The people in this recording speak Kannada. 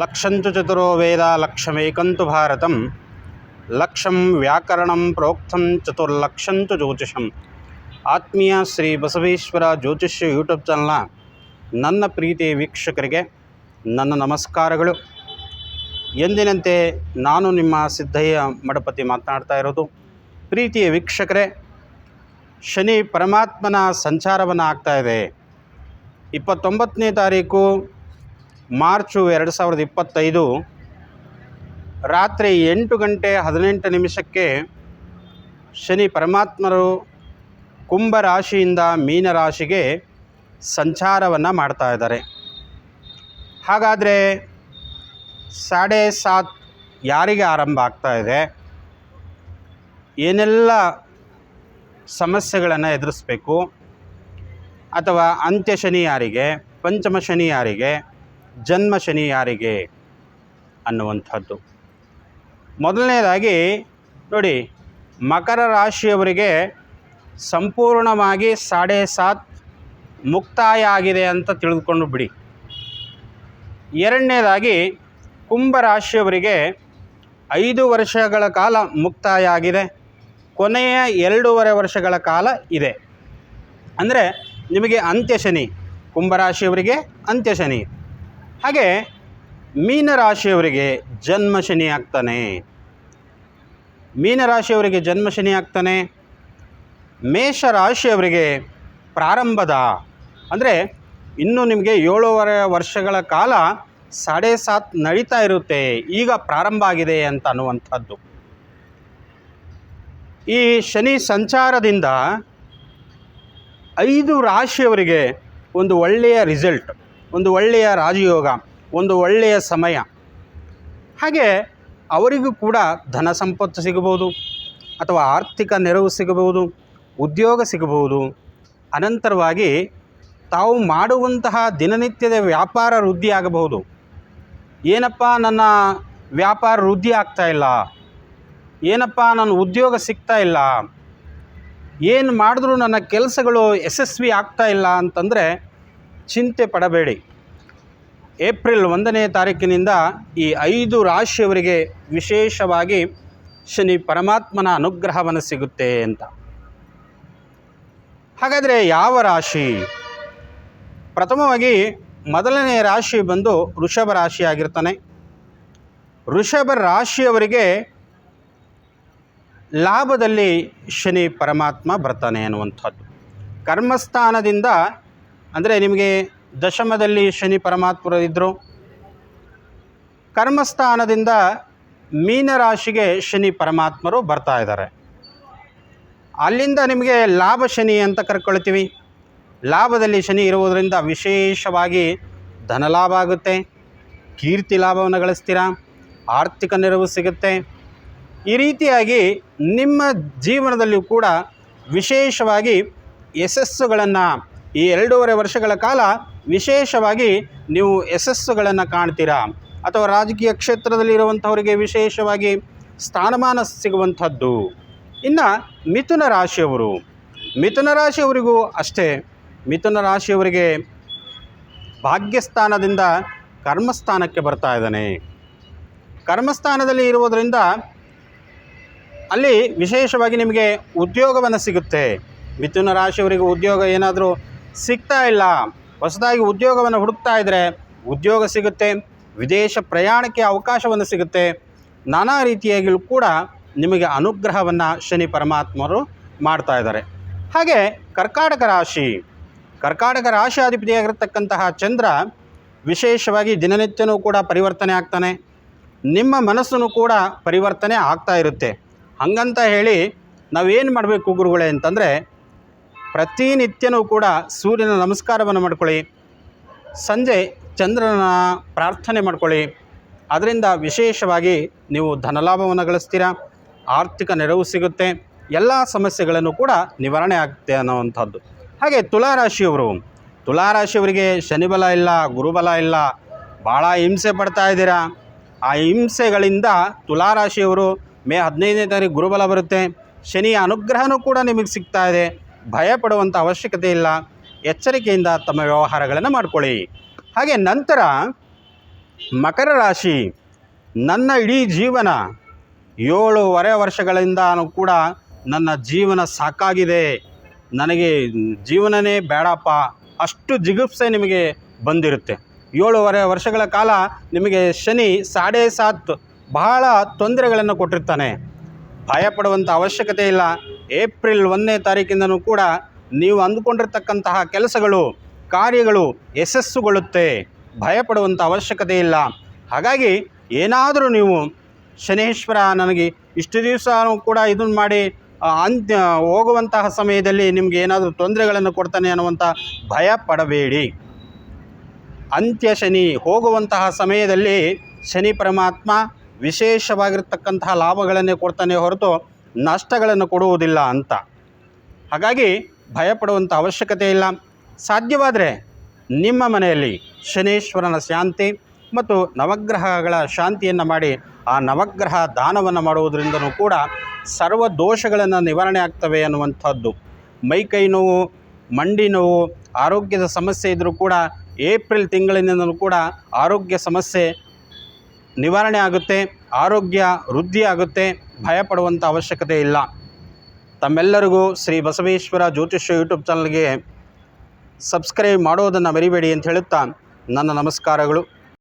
ಲಕ್ಷಂತು ಚತುರೋ ವೇದ ಲಕ್ಷಮೇಕಂತು ಭಾರತಂ. ಲಕ್ಷಂ ವ್ಯಾಕರಣಂ ಪ್ರೋಕ್ತಂ ಚತುರ್ಲಕ್ಷಂತು ಜ್ಯೋತಿಷಂ. ಆತ್ಮೀಯ ಶ್ರೀ ಬಸವೇಶ್ವರ ಜ್ಯೋತಿಷ್ಯ ಯೂಟ್ಯೂಬ್ ಚಾನಲ್ನ ನನ್ನ ಪ್ರೀತಿ ವೀಕ್ಷಕರಿಗೆ ನನ್ನ ನಮಸ್ಕಾರಗಳು. ಎಂದಿನಂತೆ ನಾನು ನಿಮ್ಮ ಸಿದ್ಧಯ್ಯ ಮಡಪತಿ ಮಾತನಾಡ್ತಾ ಇರೋದು. ಪ್ರೀತಿಯ ವೀಕ್ಷಕರೇ, ಶನಿ ಪರಮಾತ್ಮನ ಸಂಚಾರವನ್ನು ಇದೆ. ಇಪ್ಪತ್ತೊಂಬತ್ತನೇ ತಾರೀಕು ಮಾರ್ಚು ಎರಡು ಸಾವಿರದ ಇಪ್ಪತ್ತೈದು ರಾತ್ರಿ ಎಂಟು ಗಂಟೆ ಹದಿನೆಂಟು ನಿಮಿಷಕ್ಕೆ ಶನಿ ಪರಮಾತ್ಮರು ಕುಂಭ ರಾಶಿಯಿಂದ ಮೀನ ರಾಶಿಗೆ ಸಂಚಾರವನ್ನು ಮಾಡ್ತಾ ಇದ್ದಾರೆ. ಹಾಗಾದರೆ ಸಾಡೆ ಸಾತ್ ಯಾರಿಗೆ ಆರಂಭ ಆಗ್ತಾ ಇದೆ? ಏನೆಲ್ಲ ಸಮಸ್ಯೆಗಳನ್ನು ಎದುರಿಸ್ಬೇಕು? ಅಥವಾ ಅಂತ್ಯ ಶನಿ ಯಾರಿಗೆ, ಪಂಚಮ ಶನಿ ಯಾರಿಗೆ ಜನ್ಮ ಶನಿ ಯಾರಿಗೆ ಅನ್ನುವಂಥದ್ದು. ಮೊದಲನೇದಾಗಿ ನೋಡಿ, ಮಕರ ರಾಶಿಯವರಿಗೆ ಸಂಪೂರ್ಣವಾಗಿ ಸಾಡೆ ಸಾತ್ ಮುಕ್ತಾಯ ಆಗಿದೆ ಅಂತ ತಿಳಿದುಕೊಂಡು ಬಿಡಿ. ಎರಡನೇದಾಗಿ ಕುಂಭರಾಶಿಯವರಿಗೆ ಐದು ವರ್ಷಗಳ ಕಾಲ ಮುಕ್ತಾಯ ಆಗಿದೆ. ಕೊನೆಯ ಎರಡೂವರೆ ವರ್ಷಗಳ ಕಾಲ ಇದೆ. ಅಂದರೆ ನಿಮಗೆ ಅಂತ್ಯಶನಿ ಕುಂಭರಾಶಿಯವರಿಗೆ ಅಂತ್ಯ ಶನಿ. ಹಾಗೆ ಮೀನರಾಶಿಯವರಿಗೆ ಜನ್ಮ ಶನಿ ಆಗ್ತಾನೆ. ಮೀನರಾಶಿಯವರಿಗೆ ಜನ್ಮ ಶನಿ ಆಗ್ತಾನೆ. ಮೇಷರಾಶಿಯವರಿಗೆ ಪ್ರಾರಂಭದ, ಅಂದರೆ ಇನ್ನು ನಿಮಗೆ ಏಳೂವರೆ ವರ್ಷಗಳ ಕಾಲ ಸಾಡೆ ಸಾತ್ ನಡೀತಾ ಇರುತ್ತೆ. ಈಗ ಪ್ರಾರಂಭ ಆಗಿದೆ ಅಂತ ಅನ್ನುವಂಥದ್ದು. ಈ ಶನಿ ಸಂಚಾರದಿಂದ ಐದು ರಾಶಿಯವರಿಗೆ ಒಂದು ಒಳ್ಳೆಯ ರಿಸಲ್ಟ್ ಒಂದು ಒಳ್ಳೆಯ ರಾಜಯೋಗ, ಒಂದು ಒಳ್ಳೆಯ ಸಮಯ. ಹಾಗೆ ಅವರಿಗೂ ಕೂಡ ಧನ ಸಂಪತ್ತು ಸಿಗಬಹುದು, ಅಥವಾ ಆರ್ಥಿಕ ನೆರವು ಸಿಗಬಹುದು, ಉದ್ಯೋಗ ಸಿಗಬಹುದು. ಅನಂತರವಾಗಿ ತಾವು ಮಾಡುವಂತಹ ದಿನನಿತ್ಯದ ವ್ಯಾಪಾರ ವೃದ್ಧಿ ಆಗಬಹುದು. ಏನಪ್ಪ ನನ್ನ ವ್ಯಾಪಾರ ವೃದ್ಧಿ ಆಗ್ತಾ ಇಲ್ಲ? ಏನಪ್ಪ ನನ್ನ ಉದ್ಯೋಗ ಸಿಗ್ತಾ ಇಲ್ಲ? ಏನು ಮಾಡಿದ್ರೂ ನನ್ನ ಕೆಲಸಗಳು ಯಶಸ್ವಿ ಆಗ್ತಾ ಇಲ್ಲ ಅಂತಂದರೆ ಚಿಂತೆ ಪಡಬೇಡಿ. ಏಪ್ರಿಲ್ ಒಂದನೇ ತಾರೀಕಿನಿಂದ ಈ ಐದು ರಾಶಿಯವರಿಗೆ ವಿಶೇಷವಾಗಿ ಶನಿ ಪರಮಾತ್ಮನ ಅನುಗ್ರಹವನ್ನು ಸಿಗುತ್ತೆ ಅಂತ. ಹಾಗಾದರೆ ಯಾವ ರಾಶಿ? ಪ್ರಥಮವಾಗಿ ಮೊದಲನೇ ರಾಶಿ ಬಂದು ವೃಷಭ ರಾಶಿ ಆಗಿರ್ತಾನೆ. ವೃಷಭ ರಾಶಿಯವರಿಗೆ ಲಾಭದಲ್ಲಿ ಶನಿ ಪರಮಾತ್ಮ ಬರ್ತಾನೆ ಅನ್ನುವಂಥದ್ದು. ಕರ್ಮಸ್ಥಾನದಿಂದ ಅಂದರೆ ನಿಮಗೆ ದಶಮದಲ್ಲಿ ಶನಿ ಪರಮಾತ್ಮರು ಇದ್ದರು ಕರ್ಮಸ್ಥಾನದಿಂದ ಮೀನರಾಶಿಗೆ ಶನಿ ಪರಮಾತ್ಮರು ಬರ್ತಾ ಇದ್ದಾರೆ. ಅಲ್ಲಿಂದ ನಿಮಗೆ ಲಾಭ ಶನಿ ಅಂತ ಕರ್ಕೊಳ್ತೀವಿ. ಲಾಭದಲ್ಲಿ ಶನಿ ಇರುವುದರಿಂದ ವಿಶೇಷವಾಗಿ ಧನಲಾಭ ಆಗುತ್ತೆ. ಕೀರ್ತಿ ಲಾಭವನ್ನು ಗಳಿಸ್ತೀರಾ? ಆರ್ಥಿಕ ನೆರವು ಸಿಗುತ್ತೆ. ಈ ರೀತಿಯಾಗಿ ನಿಮ್ಮ ಜೀವನದಲ್ಲಿಯೂ ಕೂಡ ವಿಶೇಷವಾಗಿ ಯಶಸ್ಸುಗಳನ್ನು ಈ ಎರಡೂವರೆ ವರ್ಷಗಳ ಕಾಲ ವಿಶೇಷವಾಗಿ ನೀವು ಯಶಸ್ಸುಗಳನ್ನು ಕಾಣ್ತೀರಾ? ಅಥವಾ ರಾಜಕೀಯ ಕ್ಷೇತ್ರದಲ್ಲಿರುವಂಥವರಿಗೆ ವಿಶೇಷವಾಗಿ ಸ್ಥಾನಮಾನ ಸಿಗುವಂಥದ್ದು? ಇನ್ನು ಮಿಥುನ ರಾಶಿಯವರು. ಮಿಥುನ ರಾಶಿಯವರಿಗೂ ಅಷ್ಟೇ. ಮಿಥುನ ರಾಶಿಯವರಿಗೆ ಭಾಗ್ಯಸ್ಥಾನದಿಂದ ಕರ್ಮಸ್ಥಾನಕ್ಕೆ ಬರ್ತಾ ಇದ್ದಾನೆ. ಕರ್ಮಸ್ಥಾನದಲ್ಲಿ ಇರುವುದರಿಂದ ಅಲ್ಲಿ ವಿಶೇಷವಾಗಿ ನಿಮಗೆ ಉದ್ಯೋಗವನ್ನು ಸಿಗುತ್ತೆ. ಮಿಥುನ ರಾಶಿಯವರಿಗೆ ಉದ್ಯೋಗ ಏನಾದರೂ ಸಿಗ್ತಾ ಇಲ್ಲ. ಹೊಸದಾಗಿ ಉದ್ಯೋಗವನ್ನು ಹುಡುಕ್ತಾ ಇದ್ದರೆ ಉದ್ಯೋಗ ಸಿಗುತ್ತೆ, ವಿದೇಶ ಪ್ರಯಾಣಕ್ಕೆ ಅವಕಾಶವನ್ನು ಸಿಗುತ್ತೆ. ನಾನಾ ರೀತಿಯಾಗಿಯೂ ಕೂಡ ನಿಮಗೆ ಅನುಗ್ರಹವನ್ನು ಶನಿ ಪರಮಾತ್ಮರು ಮಾಡ್ತಾ ಇದ್ದಾರೆ. ಹಾಗೆ ಕರ್ಕಾಟಕ ರಾಶಿ ಕರ್ಕಾಟಕ ರಾಶಿ ಅಧಿಪತಿಯಾಗಿರ್ತಕ್ಕಂತಹ ಚಂದ್ರ ವಿಶೇಷವಾಗಿ ದಿನನಿತ್ಯನೂ ಕೂಡ ಪರಿವರ್ತನೆ ಆಗ್ತಾನೆ. ನಿಮ್ಮ ಮನಸ್ಸನ್ನು ಕೂಡ ಪರಿವರ್ತನೆ ಆಗ್ತಾ ಇರುತ್ತೆ. ಹಾಗಂತ ಹೇಳಿ ನಾವೇನು ಮಾಡಬೇಕು ಗುರುಗಳೇ ಅಂತಂದರೆ ಪ್ರತಿನಿತ್ಯನೂ ಕೂಡ ಸೂರ್ಯನ ನಮಸ್ಕಾರವನ್ನು ಮಾಡ್ಕೊಳ್ಳಿ. ಸಂಜೆ ಚಂದ್ರನ ಪ್ರಾರ್ಥನೆ ಮಾಡ್ಕೊಳ್ಳಿ. ಅದರಿಂದ ವಿಶೇಷವಾಗಿ ನೀವು ಧನಲಾಭವನ್ನು ಗಳಿಸ್ತೀರಾ? ಆರ್ಥಿಕ ನೆರವು ಸಿಗುತ್ತೆ. ಎಲ್ಲ ಸಮಸ್ಯೆಗಳನ್ನು ಕೂಡ ನಿವಾರಣೆ ಆಗುತ್ತೆ ಅನ್ನೋವಂಥದ್ದು. ಹಾಗೆ ತುಲಾರಾಶಿಯವರು, ತುಲಾರಾಶಿಯವರಿಗೆ ಶನಿಬಲ ಇಲ್ಲ, ಗುರುಬಲ ಇಲ್ಲ, ಭಾಳ ಹಿಂಸೆ ಪಡ್ತಾ ಇದ್ದೀರಾ? ಆ ಹಿಂಸೆಗಳಿಂದ ತುಲಾರಾಶಿಯವರು ಮೇ ಹದಿನೈದನೇ ತಾರೀಕು ಗುರುಬಲ ಬರುತ್ತೆ. ಶನಿಯ ಅನುಗ್ರಹನೂ ಕೂಡ ನಿಮಗೆ ಸಿಗ್ತಾ ಇದೆ. ಭಯ ಪಡುವಂಥ ಅವಶ್ಯಕತೆ ಇಲ್ಲ. ಎಚ್ಚರಿಕೆಯಿಂದ ತಮ್ಮ ವ್ಯವಹಾರಗಳನ್ನು ಮಾಡಿಕೊಳ್ಳಿ. ಹಾಗೆ ನಂತರ ಮಕರ ರಾಶಿ, ನನ್ನ ಇಡೀ ಜೀವನ ಏಳೂವರೆ ವರ್ಷಗಳಿಂದ ಕೂಡ ನನ್ನ ಜೀವನ ಸಾಕಾಗಿದೆ. ನನಗೆ ಜೀವನನೇ ಬೇಡಪ್ಪ. ಅಷ್ಟು ಜಿಗುಪ್ಸೆ ನಿಮಗೆ ಬಂದಿರುತ್ತೆ. ಏಳೂವರೆ ವರ್ಷಗಳ ಕಾಲ ನಿಮಗೆ ಶನಿ ಸಾಡೆ ಸಾತ್ ಬಹಳ ತೊಂದರೆಗಳನ್ನು ಕೊಟ್ಟಿರ್ತಾನೆ. ಭಯಪಡುವಂಥ ಅವಶ್ಯಕತೆ ಇಲ್ಲ. ಏಪ್ರಿಲ್ ಒಂದನೇ ತಾರೀಕಿಂದನೂ ಕೂಡ ನೀವು ಅಂದುಕೊಂಡಿರ್ತಕ್ಕಂತಹ ಕೆಲಸಗಳು, ಕಾರ್ಯಗಳು ಯಶಸ್ಸುಗೊಳ್ಳುತ್ತೆ. ಭಯಪಡುವಂಥ ಅವಶ್ಯಕತೆ ಇಲ್ಲ. ಹಾಗಾಗಿ ಏನಾದರೂ ನೀವು ಶನೇಶ್ವರ ನನಗೆ ಇಷ್ಟು ದಿವಸ ಕೂಡ ಇದನ್ನು ಮಾಡಿ ಅಂತ್ಯ, ಹೋಗುವಂತಹ ಸಮಯದಲ್ಲಿ ನಿಮಗೆ ಏನಾದರೂ ತೊಂದರೆಗಳನ್ನು ಕೊಡ್ತಾನೆ ಅನ್ನುವಂಥ ಭಯ ಪಡಬೇಡಿ. ಅಂತ್ಯ ಶನಿ ಹೋಗುವಂತಹ ಸಮಯದಲ್ಲಿ ಶನಿ ಪರಮಾತ್ಮ ವಿಶೇಷವಾಗಿರ್ತಕ್ಕಂತಹ ಲಾಭಗಳನ್ನೇ ಕೊಡ್ತಾನೆ ಹೊರತು ನಷ್ಟಗಳನ್ನು ಕೊಡುವುದಿಲ್ಲ ಅಂತ. ಹಾಗಾಗಿ ಭಯಪಡುವಂಥ ಅವಶ್ಯಕತೆ ಇಲ್ಲ. ಸಾಧ್ಯವಾದರೆ ನಿಮ್ಮ ಮನೆಯಲ್ಲಿ ಶನೀಶ್ವರನ ಶಾಂತಿ ಮತ್ತು ನವಗ್ರಹಗಳ ಶಾಂತಿಯನ್ನು ಮಾಡಿ ಆ ನವಗ್ರಹ ದಾನವನ್ನು ಮಾಡುವುದರಿಂದನೂ ಕೂಡ ಸರ್ವ ದೋಷಗಳನ್ನು ನಿವಾರಣೆ ಆಗ್ತವೆ ಅನ್ನುವಂಥದ್ದು. ಮೈಕೈ ನೋವು, ಮಂಡಿ ನೋವು, ಆರೋಗ್ಯದ ಸಮಸ್ಯೆ ಇದ್ದರೂ ಕೂಡ ಏಪ್ರಿಲ್ ತಿಂಗಳಿನಿಂದಲೂ ಕೂಡ ಆರೋಗ್ಯ ಸಮಸ್ಯೆ ನಿವಾರಣೆ ಆಗುತ್ತೆ, ಆರೋಗ್ಯ ವೃದ್ಧಿಯಾಗುತ್ತೆ ಭಯಪಡುವಂಥ ಅವಶ್ಯಕತೆ ಇಲ್ಲ. ತಮ್ಮೆಲ್ಲರಿಗೂ ಶ್ರೀ ಬಸವೇಶ್ವರ ಜ್ಯೋತಿಷ್ಯ ಯೂಟ್ಯೂಬ್ ಚಾನಲ್ಗೆ ಸಬ್ಸ್ಕ್ರೈಬ್ ಮಾಡೋದನ್ನು ಮರಿಬೇಡಿ ಅಂತ ಹೇಳುತ್ತಾ ನನ್ನ ನಮಸ್ಕಾರಗಳು.